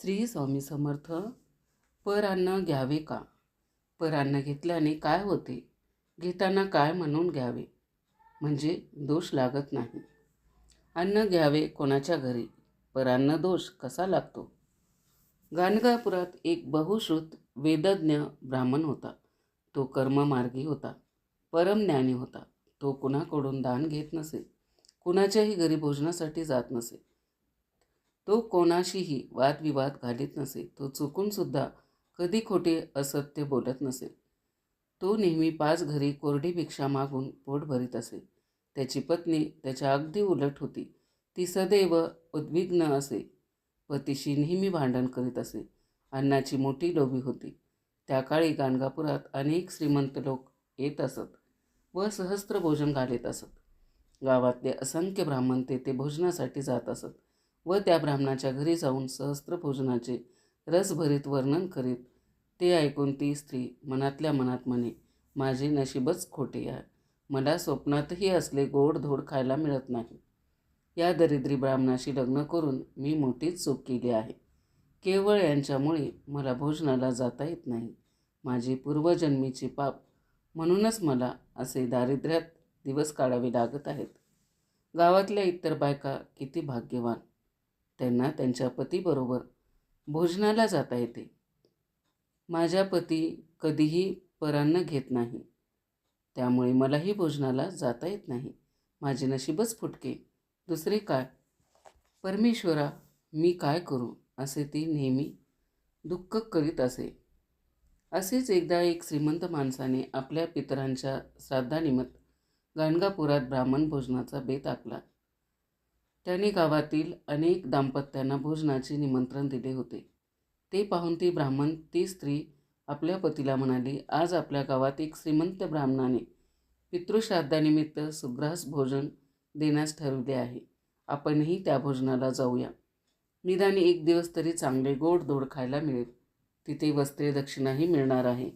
श्री स्वामी समर्थ परान्न घ्यावे का? परान्न घेतल्याने काय होते? घेताना काय म्हणून घ्यावे? म्हणजे दोष लागत नाही. अन्न घ्यावे कोणाच्या घरी? परान्न दोष कसा लागतो? गाणगापुरात एक बहुश्रुत वेदज्ञ ब्राह्मण होता. तो कर्ममार्गी होता. परमज्ञानी होता. तो कुणाकडून दान घेत नसे? कुणाच्याही घरी भोजनासाठी जात नसे. तो कोणाशीही वादविवाद घालीत नसे तो चुकूनसुद्धा कधी खोटे असत्य बोलत नसे. तो नेहमी पाच घरी कोरडी भिक्षा मागून पोट भरीत असे. त्याची पत्नी त्याच्या अगदी उलट होती. ती सदैव उद्विग्न असे. पतीशी नेहमी भांडण करीत असे. अन्नाची मोठी लोभी होती. त्या काळी गाणगापुरात अनेक श्रीमंत लोक येत असत व सहस्त्र भोजन घालीत असत. गावातले असंख्य ब्राह्मण तेथे भोजनासाठी जात असत. व त्या ब्राह्मणाच्या घरी जाऊन सहस्त्र भोजनाचे रसभरीत वर्णन करीत ते ऐकून ती स्त्री मनातल्या मनात म्हणे माझे नशीबच खोटे आहे. मला स्वप्नातही असले गोड धोड खायला मिळत नाही. या दरिद्री ब्राह्मणाशी लग्न करून मी मोठीच चूक केली आहे. केवळ यांच्यामुळे मला भोजनाला जाता येत नाही. माझी पूर्वजन्मीची पाप म्हणूनच मला असे दारिद्र्यात दिवस काढावे लागत आहेत. गावातल्या इतर बायका किती भाग्यवान! त्यांना त्यांच्या पतीबरोबर भोजनाला जाता येते. माझ्या पती कधीही परान्न घेत नाही. त्यामुळे मलाही भोजनाला जाता येत नाही. माझे नशीबच फुटके. दुसरे काय? परमेश्वरा मी काय करू? असे ती नेहमी दुःख करीत असे. असेच एकदा एक श्रीमंत माणसाने आपल्या पितरांच्या श्राद्धानिमित्त गाणगापुरात ब्राह्मण भोजनाचा बेत आखला. त्याने गावातील अनेक दाम्पत्यांना भोजनाचे निमंत्रण दिले होते. ते पाहून ती ब्राह्मण ती स्त्री आपल्या पतीला म्हणाली आज आपल्या गावात एक श्रीमंत ब्राह्मणाने पितृश्राद्धानिमित्त सुग्रास भोजन देण्यास ठरविले आहे. आपणही त्या भोजनाला जाऊया. निदान एक दिवस तरी चांगले गोड धोड खायला मिळेल. तिथे वस्त्रे दक्षिणाही मिळणार आहे.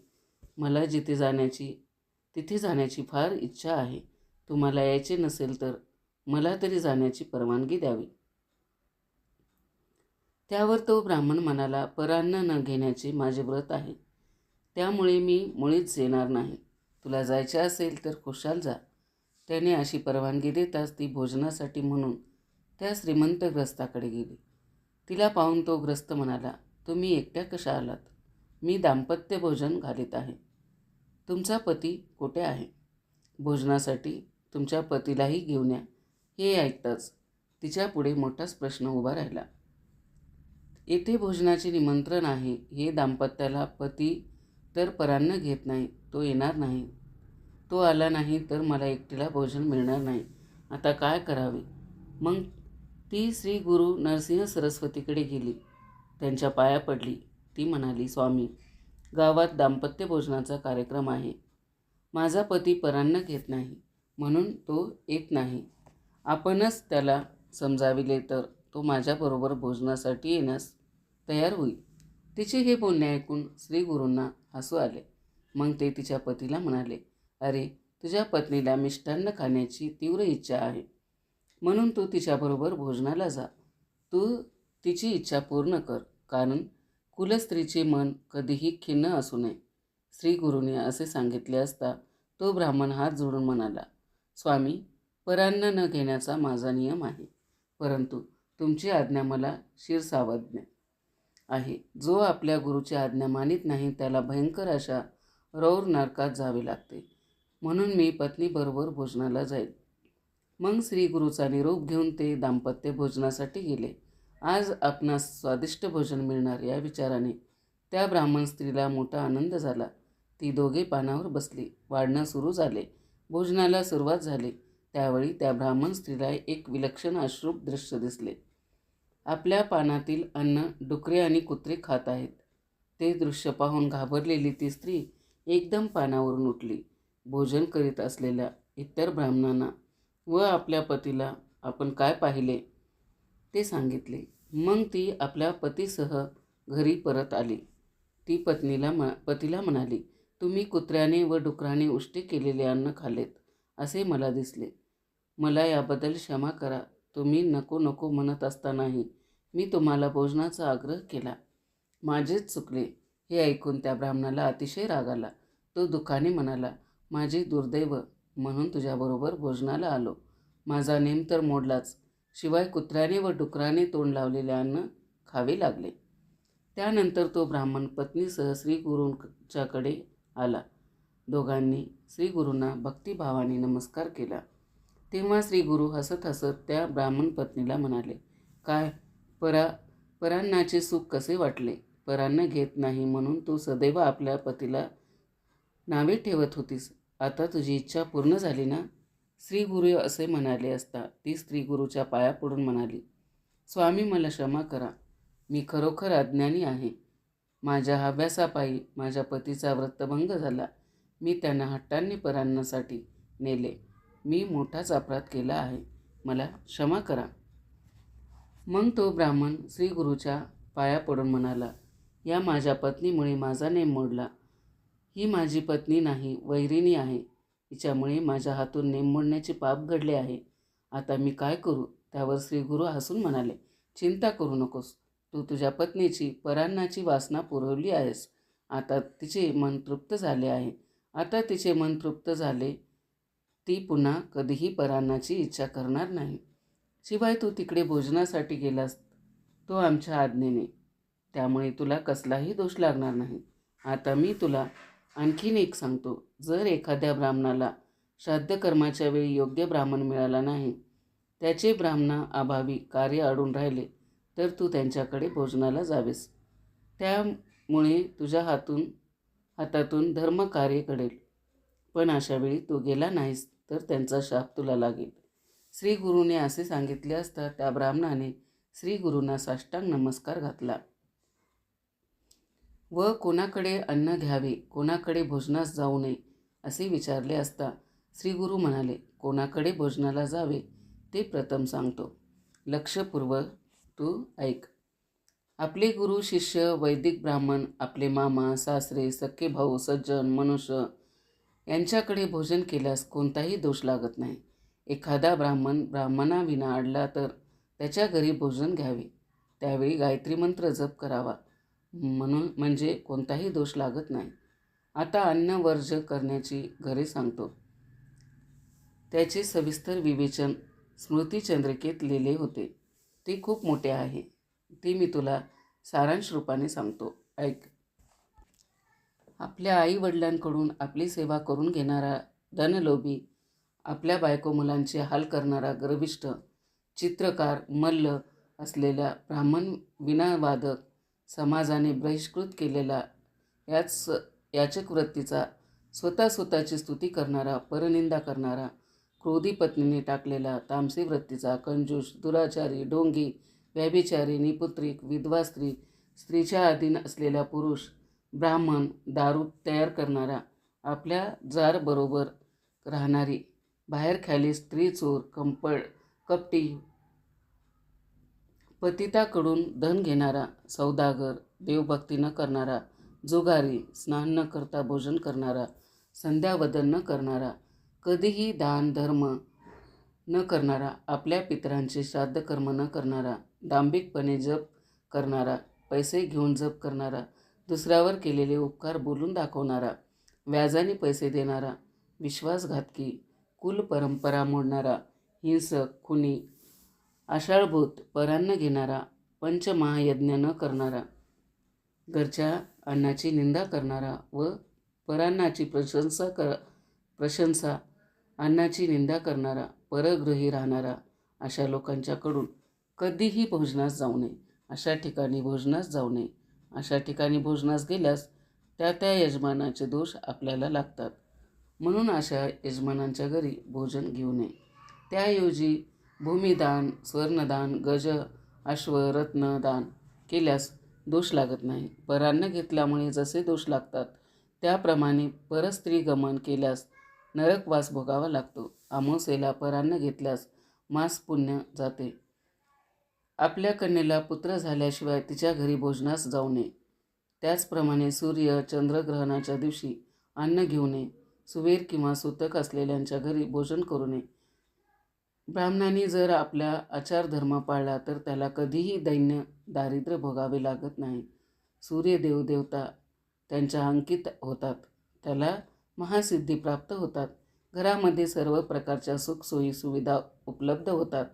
मला जिथे जाण्याची तिथे जाण्याची फार इच्छा आहे. तुम्हाला यायचे नसेल तर मला तरी जाण्याची परवानगी द्यावी. त्यावर तो ब्राह्मण म्हणाला परान्न न घेण्याचे माझे व्रत आहे. त्यामुळे मी मुळीच येणार नाही. तुला जायचे असेल तर खुशाल जा. त्याने अशी परवानगी देताच ती भोजनासाठी म्हणून त्या श्रीमंत ग्रस्ताकडे गेली. तिला पाहून तो ग्रस्त म्हणाला तुम्ही एकट्या कशा आलात? मी दाम्पत्य भोजन घालीत आहे. तुमचा पती कुठे आहे? भोजनासाठी तुमच्या पतीलाही घेऊन या. हे ऐकताच तिच्यापुढे मोठाच प्रश्न उभा राहिला. येथे भोजनाचे निमंत्रण आहे. हे दाम्पत्याला पती तर परान्न घेत नाही. तो येणार नाही. तो आला नाही तर मला एकटीला भोजन मिळणार नाही. आता काय करावे? मग ती श्री गुरु नरसिंह सरस्वतीकडे गेली. त्यांच्या पाया पडली. ती म्हणाली स्वामी गावात दाम्पत्य भोजनाचा कार्यक्रम आहे. माझा पती परान्न घेत नाही. म्हणून तो येत नाही. आपणच त्याला समजाविले तर तो माझ्याबरोबर भोजनासाठी येण्यास तयार होईल. तिचे हे बोलणे ऐकून श्री गुरूंना हसू आले. मग ते तिच्या पतीला म्हणाले अरे तुझ्या पत्नीला मिष्टान्न खाण्याची तीव्र इच्छा आहे. म्हणून तू तिच्याबरोबर भोजनाला जा. तू तिची इच्छा पूर्ण कर कारण कुलस्त्रीचे मन कधीही खिन्न असू नये. श्री गुरुने असे सांगितले असता तो ब्राह्मण हात जोडून म्हणाला स्वामी परान्न न घेण्याचा माझा नियम आहे. परंतु तुमची आज्ञा मला शिरसावज्ञ आहे. जो आपल्या गुरुची आज्ञा मानित नाही त्याला भयंकर अशा रौर नरकात जावे लागते. म्हणून मी पत्नीबरोबर भोजनाला जाईल. मग श्री गुरुचा निरोप घेऊन ते दाम्पत्य भोजनासाठी गेले. आज आपणास स्वादिष्ट भोजन मिळणार या विचाराने त्या ब्राह्मण स्त्रीला मोठा आनंद झाला. ती दोघे पानावर बसली. वाढणं सुरू झाले. भोजनाला सुरुवात झाली. त्यावेळी त्या ब्राह्मण स्त्रीला एक विलक्षण अश्रूप दृश्य दिसले. आपल्या पानातील अन्न डुकरे आणि कुत्रे खात आहेत. ते दृश्य पाहून घाबरलेली ती स्त्री एकदम पानावरून उठली. भोजन करीत असलेल्या इतर ब्राह्मणांना व आपल्या पतीला आपण काय पाहिले? ते सांगितले मग ती आपल्या पतीसह घरी परत आली. ती पत्नीला म पतीला म्हणाली तुम्ही कुत्र्याने व डुकराने उष्टी केलेले अन्न खालेत असे मला दिसले. मला याबद्दल क्षमा करा. तुम्ही नको नको म्हणत असतानाही मी तुम्हाला भोजनाचा आग्रह केला. माझेच चुकले हे ऐकून त्या ब्राह्मणाला अतिशय राग आला. तो दुःखाने म्हणाला माझे दुर्दैव म्हणून तुझ्याबरोबर भोजनाला आलो. माझा नेम तर मोडलाच. शिवाय कुत्र्याने व डुकराने तोंड लावलेले अन्न खावे लागले. त्यानंतर तो ब्राह्मण पत्नीसह श्रीगुरूंच्याकडे आला. दोघांनी श्रीगुरूंना भक्तिभावाने नमस्कार केला. तेव्हा श्रीगुरू हसत हसत त्या ब्राह्मण पत्नीला म्हणाले काय? परा परान्नाचे सुख कसे वाटले? परान्न घेत नाही म्हणून तू सदैव आपल्या पतीला नावे ठेवत होतीस. आता तुझी इच्छा पूर्ण झाली ना? श्री गुरु असे म्हणाले असता ती स्त्री गुरुच्या पाया पडून म्हणाली स्वामी मला क्षमा करा. मी खरोखर अज्ञानी आहे. माझ्या अभ्यासापायी माझ्या पतीचा व्रतभंग झाला. मी त्यांना हट्टांनी परांनासाठी नेले. मी मोठाच अपराध केला आहे. मला क्षमा करा. मग तो ब्राह्मण श्री गुरुच्या पाया पडून म्हणाला या माझ्या पत्नीमुळे माझा नेम मोडला. ही माझी पत्नी नाही वैरिणी आहे. हिच्यामुळे माझ्या हातून नेम मोडण्याचे पाप घडले आहे. आता मी काय करू? त्यावर श्रीगुरू हसून म्हणाले चिंता करू नकोस. तू तुझ्या पत्नीची परान्नाची वासना पुरवली आहेस. आता तिचे मन तृप्त झाले आहे. आता तिचे मन तृप्त झाले ती पुन्हा कधीही परान्नाची इच्छा करणार नाही. शिवाय तू तिकडे भोजनासाठी गेलास तो आमच्या आज्ञेने. त्यामुळे तुला कसलाही दोष लागणार नाही. आता मी तुला आणखीन एक सांगतो. जर एखाद्या ब्राह्मणाला श्राद्धकर्माच्या वेळी योग्य ब्राह्मण मिळाला नाही त्याचे ब्राह्मणा अभावी कार्य अडून राहिले तर तू त्यांच्याकडे भोजनाला जावेस. त्यामुळे तुझ्या हातून हातातून धर्मकार्य घडेल. पण अशावेळी तू गेला नाहीस. तर त्यांचा शाप तुला लागेल. श्री गुरुने असे सांगितले असता त्या ब्राह्मणाने श्री गुरूंना साष्टांग नमस्कार घातला. व कोणाकडे अन्न घ्यावे कोणाकडे भोजनास जाऊ नये असे विचारले असता श्री गुरु म्हणाले कोणाकडे भोजनाला जावे ते प्रथम सांगतो. लक्षपूर्व तू ऐक. आपले गुरु शिष्य वैदिक ब्राह्मण आपले मामा सासरे सख्खे भाऊ सज्जन मनुष्य यांच्याकडे भोजन केल्यास कोणताही दोष लागत नाही. एखादा ब्राह्मण ब्राह्मणाविना अडला तर त्याच्या घरी भोजन घ्यावे. त्यावेळी गायत्री मंत्र जप करावा. म्हणून म्हणजे कोणताही दोष लागत नाही. आता अन्न वर्ज करण्याची घरे सांगतो. त्याचे सविस्तर विवेचन स्मृतिचंद्रिकेत लिहिले होते. ते खूप मोठे आहे. ते मी तुला सारांश रूपाने सांगतो. ऐक. आपल्या आईवडिलांकडून आपली सेवा करून घेणारा धनलोभी आपल्या बायको मुलांचे हाल करणारा गर्विष्ठ चित्रकार मल्ल असलेल्या ब्राह्मण विनावादक समाजाने बहिष्कृत केलेला याच याचक वृत्तीचा स्वतः स्वतःची स्तुती करणारा परनिंदा करणारा क्रोधी पत्नीने टाकलेला तामसी वृत्तीचा कंजूष दुराचारी डोंगी व्याभिचारी निपुत्रिक विधवा स्त्री स्त्रीच्या अधीन असलेला पुरुष ब्राह्मण दारू तयार करणारा आपल्या जारबरोबर राहणारी बाहेर खाली स्त्री चोर कंपळ कपटी पतिताकडून धन घेणारा सौदागर देवभक्ती न करणारा जुगारी स्नान न करता भोजन करणारा संध्यावदन न करणारा कधीही दान धर्म न करणारा आपल्या पितरांचे श्राद्धकर्म न करणारा दांभिकपणे जप करणारा पैसे घेऊन जप करणारा दुसऱ्यावर केलेले उपकार बोलून दाखवणारा व्याजाने पैसे देणारा विश्वासघातकी कुल परंपरा मोडणारा हिंसक खुनी आषाढभूत परान्न घेणारा पंचमहायज्ञ न करणारा घरच्या अन्नाची निंदा करणारा व परान्नाची प्रशंसा कर प्रशंसा अन्नाची निंदा करणारा परग्रही राहणारा अशा लोकांच्याकडून कधीही भोजनास जाऊ नये. अशा ठिकाणी भोजनास जाऊ नये. अशा ठिकाणी भोजनास गेल्यास त्या त्या यजमानाचे दोष आपल्याला लागतात. म्हणून अशा यजमानांच्या घरी भोजन घेऊ नये. त्याऐवजी भूमिदान स्वर्णदान गज अश्व रत्नदान केल्यास दोष लागत नाही. परान्न घेतल्यामुळे जसे दोष लागतात त्याप्रमाणे परस्त्री गमन केल्यास नरकवास भोगावा लागतो. आमोसेला परान्न घेतल्यास मास पुण्य जाते. आपल्या कन्येला पुत्र झाल्याशिवाय तिच्या घरी भोजनास जाऊ नये. त्याचप्रमाणे सूर्य चंद्रग्रहणाच्या दिवशी अन्न घेऊ नये. सुवेर किंवा सुतक असलेल्यांच्या घरी भोजन करू नये. ब्राह्मणांनी जर आपला आचारधर्म पाळला तर त्याला कधीही दैन्य दारिद्र्य भोगावे लागत नाही. सूर्यदेव देवता त्यांच्या अंकित होतात. त्याला महासिद्धी प्राप्त होतात. घरामध्ये सर्व प्रकारच्या सुखसोयी सुविधा उपलब्ध होतात.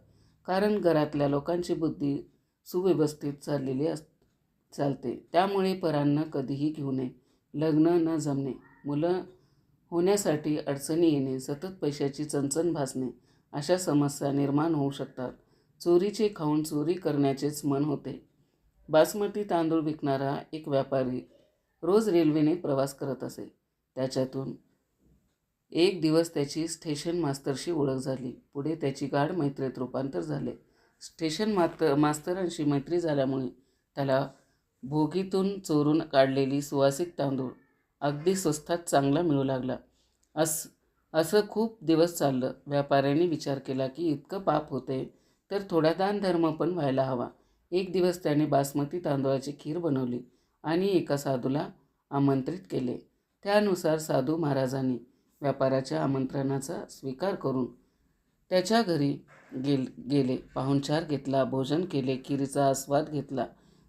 कारण घरातल्या लोकांची बुद्धी सुव्यवस्थित चाललेली अस चालते. त्यामुळे परांना कधीही घेऊ नये लग्न न जमणे मुलं होण्यासाठी अडचणी येणे सतत पैशाची चणचण भासणे अशा समस्या निर्माण होऊ शकतात. चोरीचे खाऊन चोरी करण्याचेच मन होते. बासमती तांदूळ विकणारा एक व्यापारी रोज रेल्वेने प्रवास करत असे. त्याच्यातून एक दिवस त्याची स्टेशन मास्तरशी ओळख झाली. पुढे त्याची गाढ मैत्रीत रूपांतर झाले. स्टेशन मास्तर मास्तरांशी मैत्री झाल्यामुळे त्याला भोगीतून चोरून काढलेली सुवासिक तांदूळ अगदी स्वस्तात चांगला मिळू लागला. अस असं खूप दिवस चाललं. व्यापाऱ्याने विचार केला की इतकं पाप होते तर थोडा दानधर्म पण व्हायला हवा. एक दिवस त्याने बासमती तांदूळाची खीर बनवली आणि एका साधूला आमंत्रित केले. त्यानुसार साधू महाराजांनी व्यापाराच्या आमंत्रणाचा स्वीकार करून त्याच्या घरी गेल गेले. पाहुणचार घेतला भोजन केले खिरीचा आस्वाद घेतला.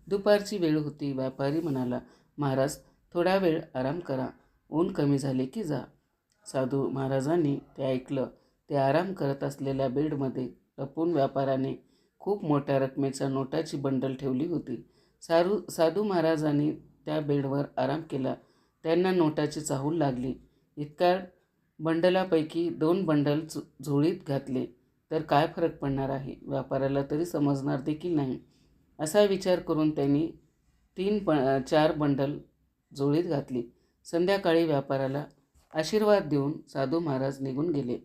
दुपारची वेळ होती. व्यापारी म्हणाला महाराज थोडा वेळ आराम करा. ऊन कमी झाले की जा. साधू महाराजांनी ते ऐकलं. ते आराम करत असलेल्या बेडमध्ये लपून व्यापाराने खूप मोठ्या रकमेच्या नोटाची बंडल ठेवली होती. सारू साधू महाराजांनी त्या बेडवर आराम केला. त्यांना नोटाची चाहूल लागली. इतका बंडलापैकी दोन बंडल झोळीत घातले. तर काय फरक पडणार आहे? व्यापाऱ्याला तरी समजणार देखील नाही. असा विचार करून त्यांनी तीन प चार बंडल झोळीत घातली. संध्याकाळी व्यापाऱ्याला आशीर्वाद देऊन साधू महाराज निघून गेले.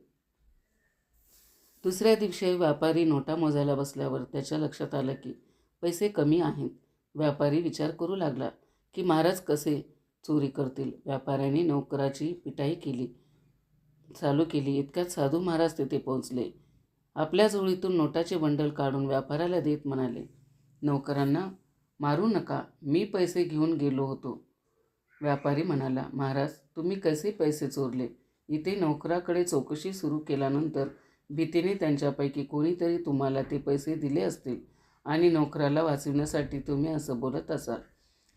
दुसऱ्या दिवशी व्यापारी नोटा मोजायला बसल्यावर त्याच्या लक्षात आलं की पैसे कमी आहेत. व्यापारी विचार करू लागला की महाराज कसे चोरी करतील व्यापाऱ्याने नोकराची पिटाई केली. चालू केली इतक्यात साधू महाराज तिथे पोहोचले. आपल्या जोळीतून नोटाचे बंडल काढून व्यापाऱ्याला देत म्हणाले नोकरांना मारू नका मी पैसे घेऊन गेलो होतो. व्यापारी म्हणाला महाराज तुम्ही कसे पैसे चोरले? इथे नोकराकडे चौकशी सुरू केल्यानंतर भीतीने त्यांच्यापैकी कोणीतरी तुम्हाला ते पैसे दिले असतील आणि नोकराला वाचविण्यासाठी तुम्ही असं बोलत असाल.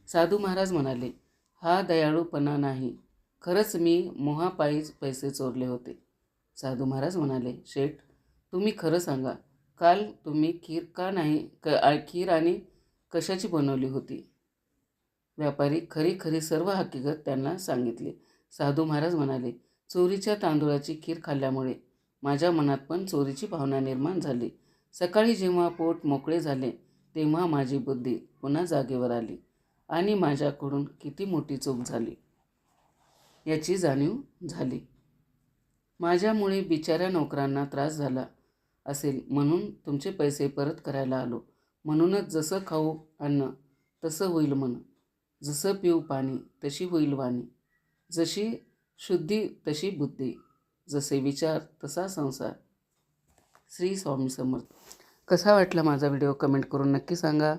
साधू महाराज म्हणाले हा दयाळूपणा नाही. खरंच मी मोहापायीच पैसे चोरले होते. साधू महाराज म्हणाले शेठ तुम्ही खरं सांगा काल तुम्ही खीर का नाही क खीर आणि कशाची बनवली होती? व्यापारी खरी खरी सर्व हकीकत त्यांना सांगितली. साधू महाराज म्हणाले चोरीच्या तांदूळाची खीर खाल्ल्यामुळे माझ्या मनात पण चोरीची भावना निर्माण झाली. सकाळी जेव्हा पोट मोकळे झाले तेव्हा माझी बुद्धी पुन्हा जागेवर आली आणि माझ्याकडून किती मोठी चूक झाली. याची जाणीव झाली. माझ्यामुळे बिचाऱ्या नोकरांना त्रास झाला असेल म्हणून तुमचे पैसे परत करायला आलो. म्हणूनच जसं खाऊ अन्न तसं होईल मन जसं पिऊ पाणी तशी होईल वाणी. जशी शुद्धी तशी बुद्धी. जसे विचार तसा संसार. श्री स्वामी समर्थ. कसा वाटला माझा व्हिडिओ कमेंट करून नक्की सांगा.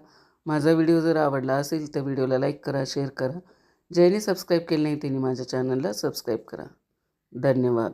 माझा व्हिडिओ जर आवडला असेल तर व्हिडिओला लाईक करा शेअर करा. ज्याने सबस्क्राईब केलं नाही त्यांनी माझ्या चॅनलला सबस्क्राईब करा. धन्यवाद.